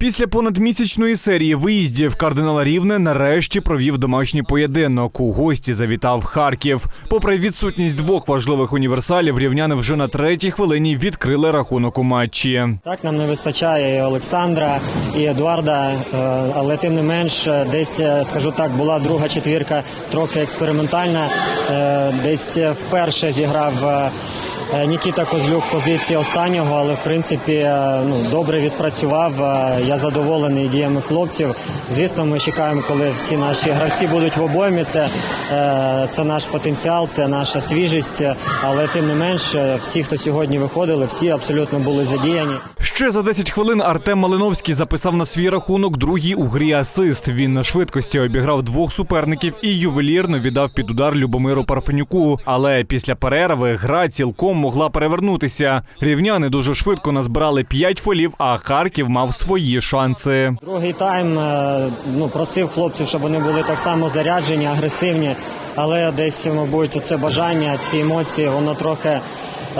Після понадмісячної серії виїздів кардинал Рівне нарешті провів домашній поєдинок. У гості завітав Харків. Попри відсутність двох важливих універсалів, рівняни вже на третій хвилині відкрили рахунок у матчі. Так, нам не вистачає і Олександра, і Едуарда, е, але тим не менш, е, десь, е, скажу так, була друга четвірка трохи експериментальна. Десь вперше зіграв Нікіта Козлюк позиції останнього, але в принципі е, ну, добре відпрацював. Е, Я задоволений діями хлопців. Звісно, ми чекаємо, коли всі наші гравці будуть в обоймі. Це, е, це наш потенціал, це наша свіжість. Е, Але тим не менш, е, всі, хто сьогодні виходили, всі абсолютно були задіяні. Ще за 10 хвилин Артем Малиновський записав на свій рахунок другий у грі асист. Він на швидкості обіграв двох суперників і ювелірно віддав під удар Любомиру Парфенюку. Але після перерви гра цілком могла перевернутися. Рівняни дуже швидко назбирали 5 фолів, а Харків мав свої шанси. Другий тайм е, ну, просив хлопців, щоб вони були так само заряджені, агресивні, але десь, мабуть, це бажання, ці емоції, воно трохи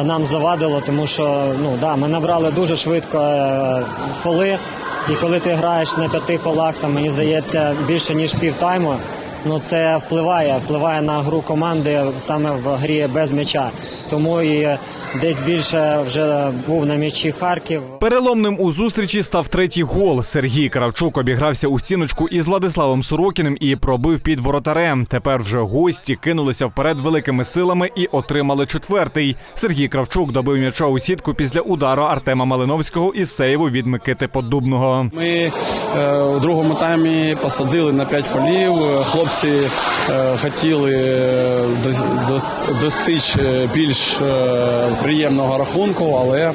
нам завадило, тому що ну, да, ми набрали дуже швидко е, фоли, і коли ти граєш на п'яти фолах, там, мені здається, більше ніж півтайму, ну, це впливає, впливає на гру команди саме в грі без м'яча. Тому і десь більше вже був на м'ячі Харків. Переломним у зустрічі став третій гол. Сергій Кравчук обігрався у стіночку із Владиславом Сорокіним і пробив під воротарем. Тепер вже гості кинулися вперед великими силами і отримали четвертий. Сергій Кравчук добив м'яча у сітку після удару Артема Малиновського із сейву від Микити Поддубного. Ми е, у другому таймі посадили на 5 фолів. Е, Хлопці е, хотіли е, дос- дос- достичь е, більш приємного рахунку, але,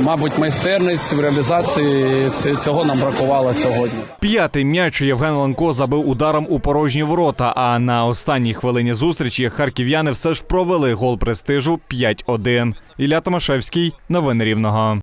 мабуть, майстерність в реалізації цього нам бракувало сьогодні. П'ятий м'яч Євген Ланко забив ударом у порожні ворота. А на останній хвилині зустрічі харків'яни все ж провели гол престижу 5-1. Ілля Томашевський, новини Рівного.